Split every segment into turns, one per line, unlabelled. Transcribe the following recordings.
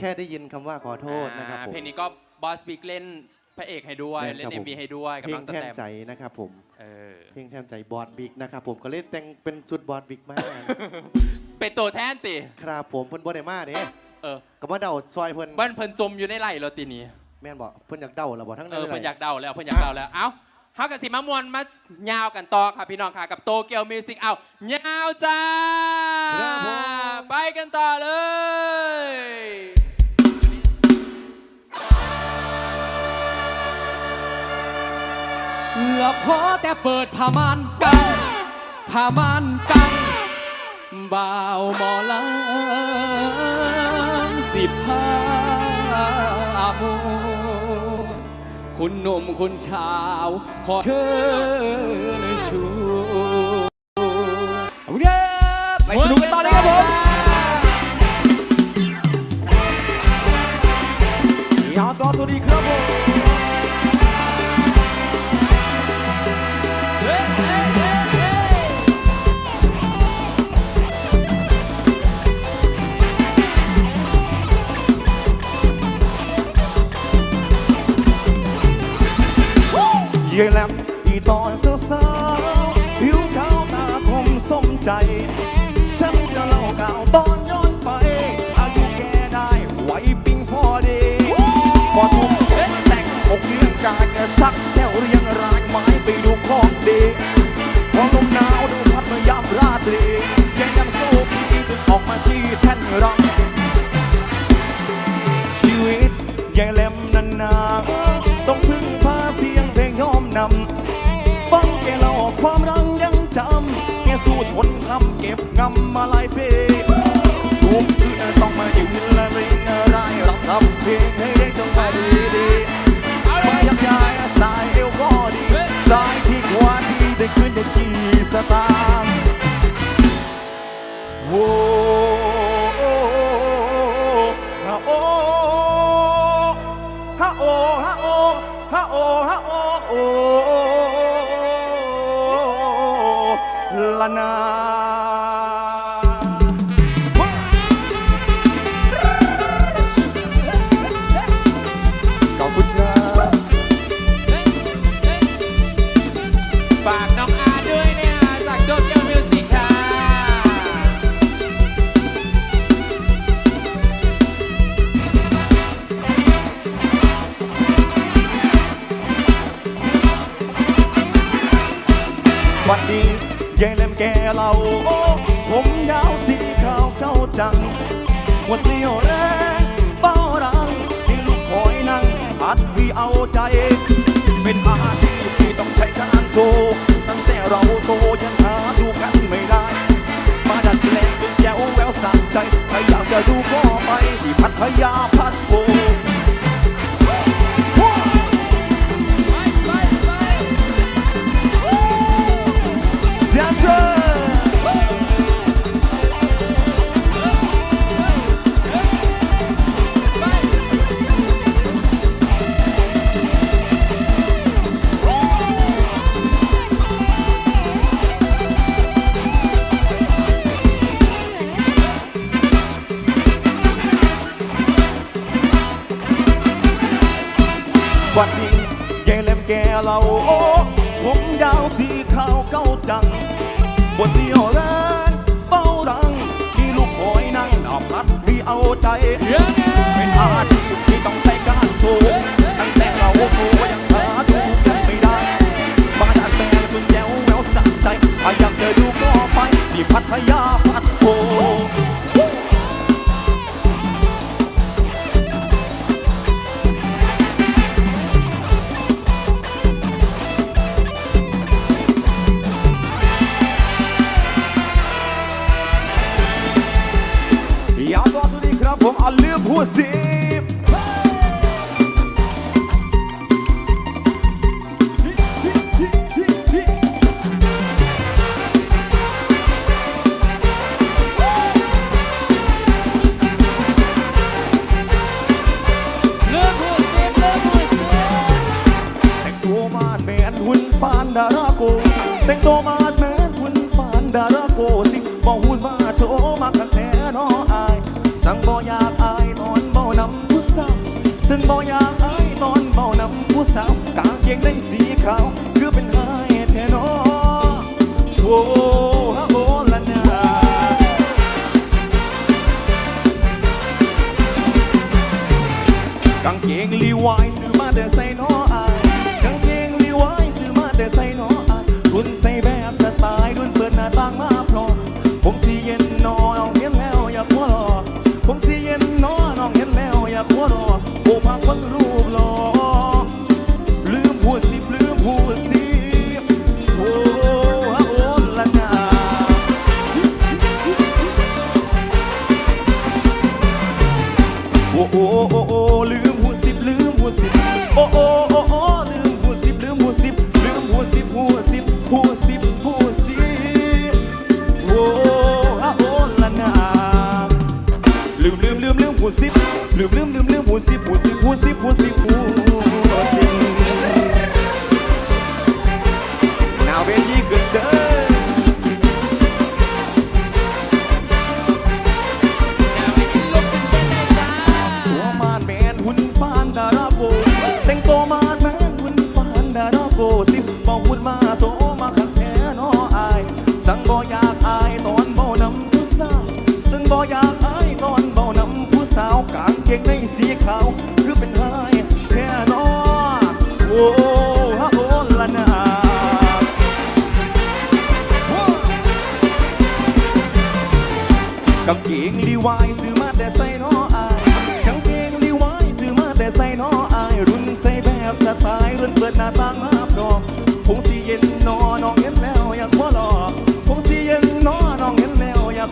แค่ได้ยินคำว่าขอโทษนะครับ
อ่า
ผม
เพลงนี้ก็บอสบิ๊กเล่นพระเอกให้ด้วย
แม่น
เล่
ครับ
นเอ็ม
ผม
บีให้ด้วยกับ
เพล
น้
ง
องส
แทน
แตม
ใจนะครับผม
เออ
เพลงแทนใจบอดบิ๊กนะครับผมก็เลยแต่งเป็นชุดบอดบิ๊กมาก
เป็นตัวแทนติ
ครับผมเพิ่นบ่ได้มาเด้
เออ
ก็มาเดาซอยเพิ่น
บ้านเพิ่นจมอยู่ในไหลโรตีนี้
แม่นบ่เพิ่นอยากเดาแล้วบ่ทั้ง
เอ
นั้น
อ
เล
เพิ่น
ย
อยากเดาแล้วเพิ่นอยากเดาแล้ว เอ้าเฮากับสิมามวนมายาวกันต่อค่ะพี่น้องค่ะกับโตเกียวมิวสิกเอายาวจ้า
ครับผม
ไปกันต่อเลย ห
ละพอแต่เปิดผ้าม่านกัน ผ้าม่านกันบ่าวหมอลำสิบห้าโมคุณหนุ่มคุณชาว ขอเชิญชู
ชักแชวเรียงรายไม้ไปดูของดีพอลมหนาวดูพัดมายามราตรียังยังสู้พีจนออกมาที่แท่นรำชีวิตใหญ่แหลมนันนาต้องพึ่งพาเสียงเพลงยอมนำฟังแกเล่าความรังยังจำแกสู้ทนคำเก็บงำมาหลายเซ้ายที่ขวาดีได้ขึ้นได้กี่สตางค์โอ้ฮะโอฮะโอฮะโอฮะโอฮะโอโอละนา
วัน
นี้ยายเล่มแกเราโอ้ผมยาวสีขาวเจ้าจังหมดเรี่ยวแรงเป้ารังที่ลูกคอยนั่งอัดวีเอาใจ เป็นอาชีพที่ต้องใช้การโทตั้งแต่เราโตยังหาดูกันไม่ได้ มาดัดแปลงเป็นแยวแววสักใจถ้าอยากจะดูก็ไปที่พัทยาพัทโพ เ only wise to mother saint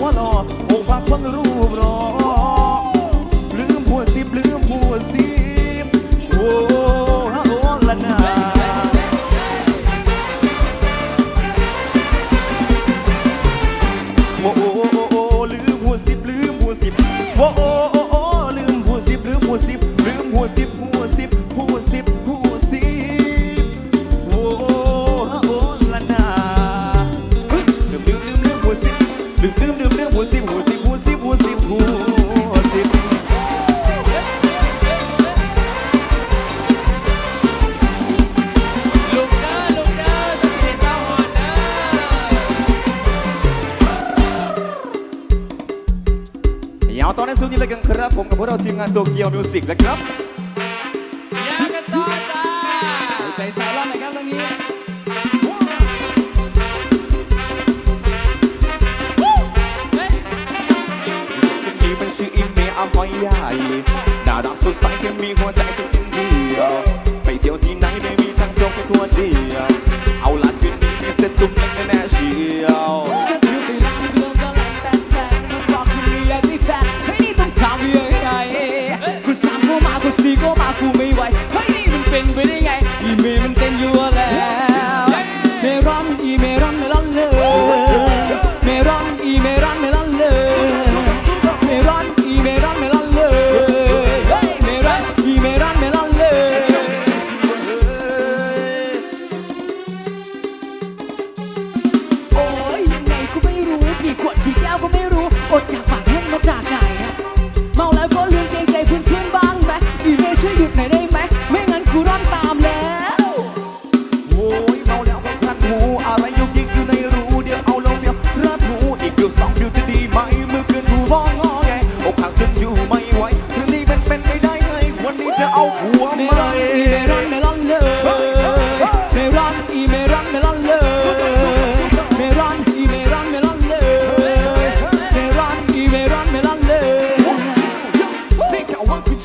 คนรอโอ้
พ
ระคนรู้ ครับ ผมกับพวกเราทีมงานโตเกียวมิวสิกนะครับ
ยากันต่อจ้า
ใจสาวรับหน่ครับตรงนี้
นี่เป็นชื่ออินเมย์อาหอยใหญ่น่ารักสดใสแค่มีหัวใจเป็นอินเดียไปเที่ยวที่ไหนไม่มีทางจบแค่ตัวเดียวเอาลัขึ้นนี้เสร็จตุ้มแน่
แน่เชียว ไวเฮ้ยนี่มันเป็นไปได้ไงอีเมย์มันเต้
นอยู่วแล้ว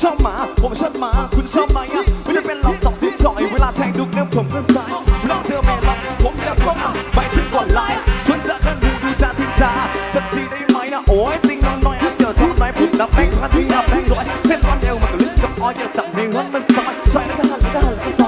ชอบหมา ผมชอบหมา คุณชอบไหมอะไม่ได้เป็นหลอกตอกสิจอย เวลาแทงดุกเนี่ยผมก็สายรักเธอไม่รักผมจะเข้ามาไปถึงก่อนไลน์ชวนจอกันดูดูจ้าทิ้งจ้าสักทีได้ไหมนะโอ้ยติงน้อยน้อยเจอทุกน้อยผมนับแบงค์พันที่นับแบงค์ร้อยเส้นร้อนเดียวมันก็ลึกกับอ้อยอยากจับมือมันมาสอยสอยแล้วก็หันแล้วก็หันแล้วก็สอย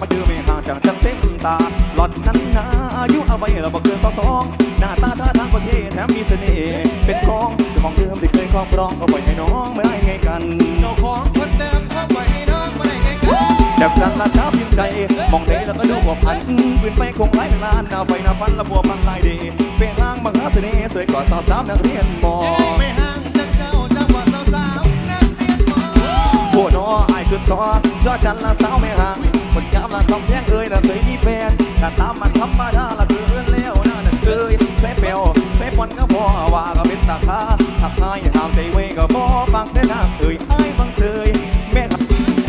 มาเจอไม่ห่างจากจัง
เต็มตาหลอดนั้นนะอา
ยุเอาไว้เราบอกเกินสองสองหน้าตาท่าทางก็เท่แถมมีเสน่ห์เป็นทองจะมองเดิมที่เคยคล้องร้องเอาไว้ให้น้องไม่ได้ไงกัน
เจ้าของคนเดิมเอาไว้ให้น้องไม่ได้ไงกัน
จับจังละท้าพิมใจ มองเทแล้วก็ดูบัวพันปืนไปคงไร้ลาหน้าไฟหน้าฟันละบัวพันลายดีเป็นร่างบางรักเสน่ห์สวยกว่าสาวสาวนักเรียนมอ
ไม่ห่างจากเจ้าจังหวัดสาวสาวนักเรียนมอ
โอ้น้อไอายสุดท้อจ้อจันละสาวไม่ห่าง คนยามละคำแพงเอ้ยน่ะเคยมีแฟนถ้าตามมันธรรมดาละคือเอื้อนแล้วน่าน่ะเคยแพ้เปลวแพ้ปอนก็พอว่าก็เป็นตาคาทักทายห้ามใจไว้ก็บ่ฟังแต่นางเอ้ยไอ้ายฟังเสยแม่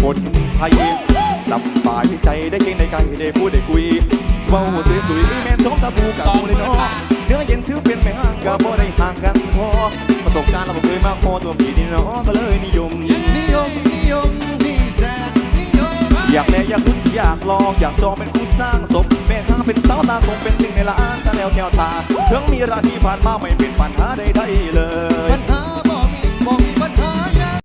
คนไทยสบายใจได้เก่งได้ไกลได้พูดได้คุยเว้าสวยๆแม่นชมตาบูกับกูเลยเนาะเนื้อเย็นถือเป็นแม่ห้างก็บ่ได้ห่างกันพอประสบการณ์เราเคยมาพอตัวพี่นี่เนาะก็เลยนิยม อยากแลอยากลุ้นอยากลองอยากจองเป็นคู่สร้างสมแม่ข้างเป็นสาวตาคงเป็นหนึ่งในล้านตาแล้วแก้วตาถึงมีราที่ผ่านมาไม่เป็นปัญหาใดๆเลย
ปัญหาบ่มีบ่มีปัญหาอย่าง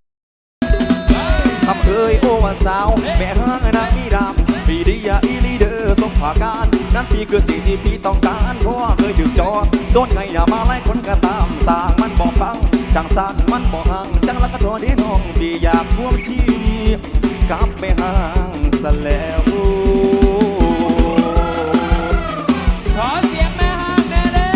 ทำเอ้ยโอว่าสาว แม่ห้างนางมีดำปีดียาอีลีเดอร์สมภาการนั่นปีคือสิ่งที่พี่ต้องการเพราะว่าเคยถึกจอโดนไงอย่ามาไล่คนก็ตามสร้างมันบอกฟังจังสันมันบอกห่างจังละก็ตัวนี้น้องพี่อยากร่วมชี วิตกับแม่ห้างซะแล้ว
ขอเสียงแม่ห้างแน่เลย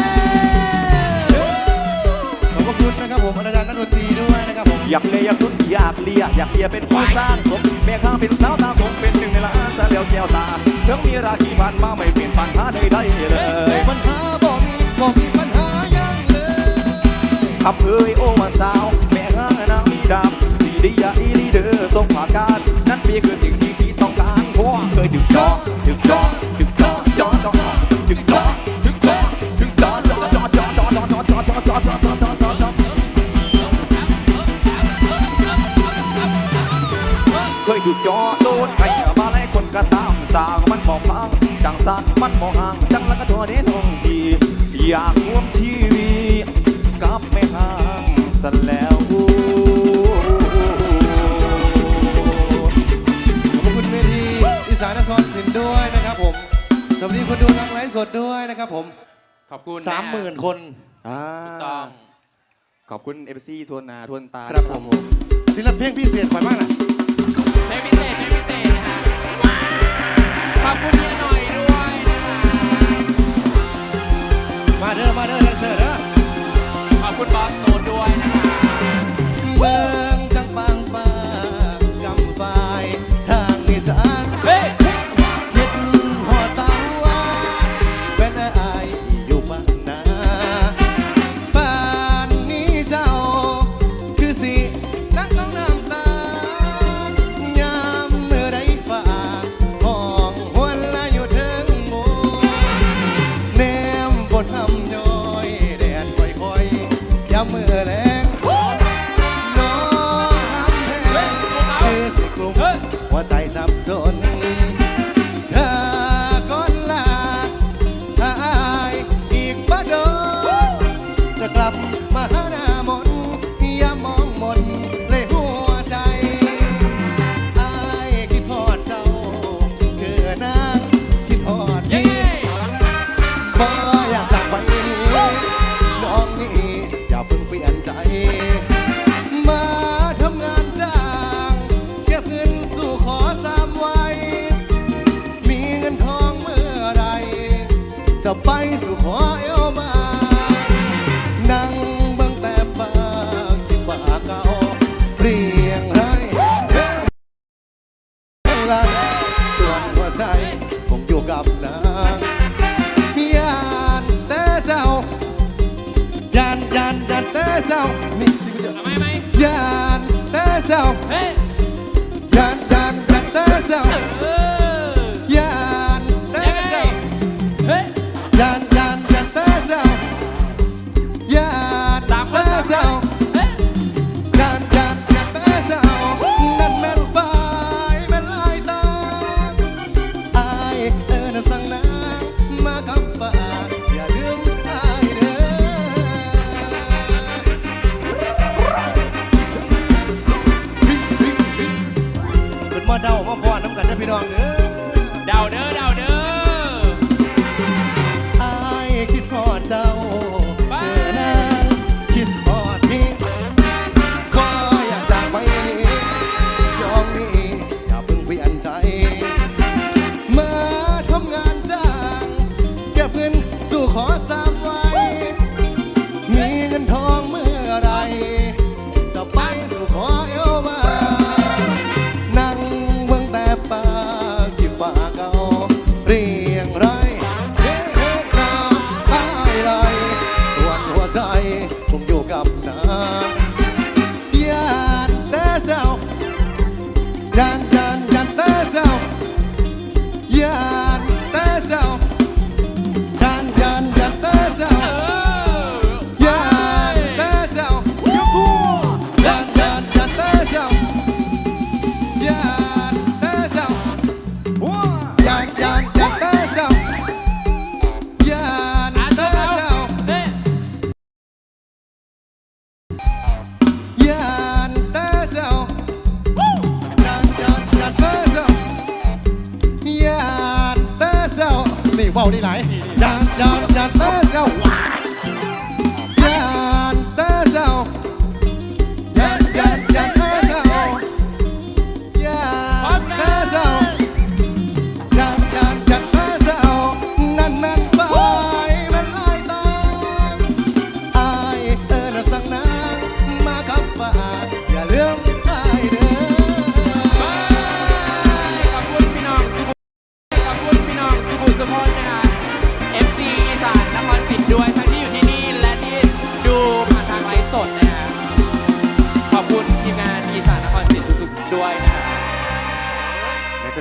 ขอบพระคุณนะครับผมอาจารย์นักดนตรีด้วยนะครับผม
อยากเลยอยากลุ้นอยากเลียอยากเลียเป็นผู้สร้างสมแม่ข้างเป็นสาวตาคงเป็นหนึ่งในล้านซะแล้วแก้วตาถึงมีราคีผ่านมาไม่เป็นปัญหาใดๆเลย
ปัญหาบ่มีบ่มีปัญหาย่างเลย
ขับเอ้ยโอมาสาวแม่ห้างนางมีดำดีดีอย่าอีลีเดอร์ทรงผ่าการ พียงคือสิ่งที่พี่ต้องการเพราะเคยถึงจอถึงจอถึงจอจอจอถึงจอถึงจอถึงจอจอจอจอจอจอจอจอจอจอจอจอจอจอจอเคยถูกจอโดนใครมาไล่คนก็ตามสร้างมันบอกพังจังสันมันบอกห่างจังและก็ตัวเด่นองดีอยากร่วมชีวิตกับแม่ห้างซะแล้ว
คนดูทางไลฟ์สดด้วยนะครับผม
ขอบคุณ
สามหมื่นคน
อ่า
ต้อง
ขอบคุณเอฟซีทวนนาทวนตา
ครับผมศิลปินพิเศษขวัญมากนะ
เพลงพิเศษเพลงพิเศษนะฮะขอบคุณเฮียหน่อยด้วยนะคะ
มาเด้อมาเด้อแดนเซอร์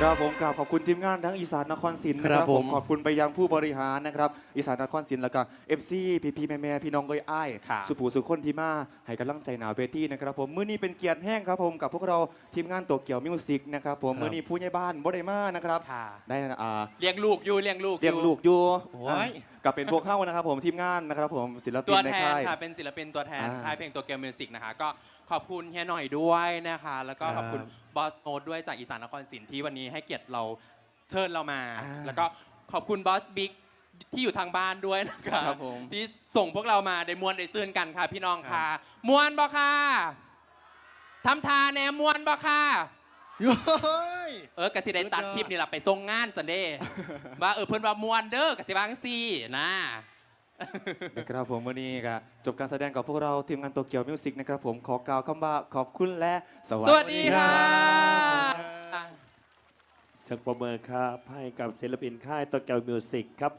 ครับผมกราบขอบคุณทีมงานทั้งอีสานนครศรีนะค
ครั
รับบผ
ผมม
ขอบคุณไปยังผู้บริหารนะครับอีสานนครศรีแล้วก็เอฟซีพี่พี่แม่แม่พี่น้องก้อยอ้าย
ครับ
สุภูสุคนที่มาให้กำลังใจหนาเวทีนะครับผมมื้อนี้เป็นเกียรติแห้งครับผมกับพวกเราทีมงานตัวเกี่ยวมิวสิกนะครับผมมื้อนี้ผู้ใหญ่บ้านบ่ได้มานะครับ
ค่ะ
ได้อ่า
เลี้ยงลูกอยู่เลี้ยงลูกอ
เรียกลูกอยู่
โอ้ย
กับเป็นพวกเข้านะครับผมทีมงานนะครับผมศิลปิ
ตั
น
ว
ใน
แทน
ค่าย
ค่ะเป็นศิลปินตัวแทน
อ่า
ค่ายเพลงตัวเกมมิวสิกนะคะก็ขอบคุณเฮียหน่อยด้วยนะคะ แล้วก็ขอบคุณบอสโนดด้วยจากอีสานนครศรีที่วันนี้ให้เกียรติเราเชิญเรามาแล้วก็ขอบคุณบอสบิ๊กที่อยู่ทางบ้านด้วยนะคะ
ครับผม
ที่ส่งพวกเรามาได้มวนได้ซื่นกันค่ะ พี่น้องค่ะมวนบ่ค่ะทำทาแนมมวนบ่ค่ะ
โอ้ย
เออกสิได้ตัดคลิปนี่แหละไปส่งงานสันเดย์ว่าเออเพิ่นว่ามวนเด้อกสิบางซี่นะ
นะครับผมวันนี้ก็จบการแสดงกับพวกเราทีมงานโตเกียวมิวสิกนะครับผมขอกล่าวคำว่าขอบคุณและสวั
สวัสดีค่ะ
สักประเมินครับ ให้กับศิลปินค่ายโตเกียวมิวสิกครับ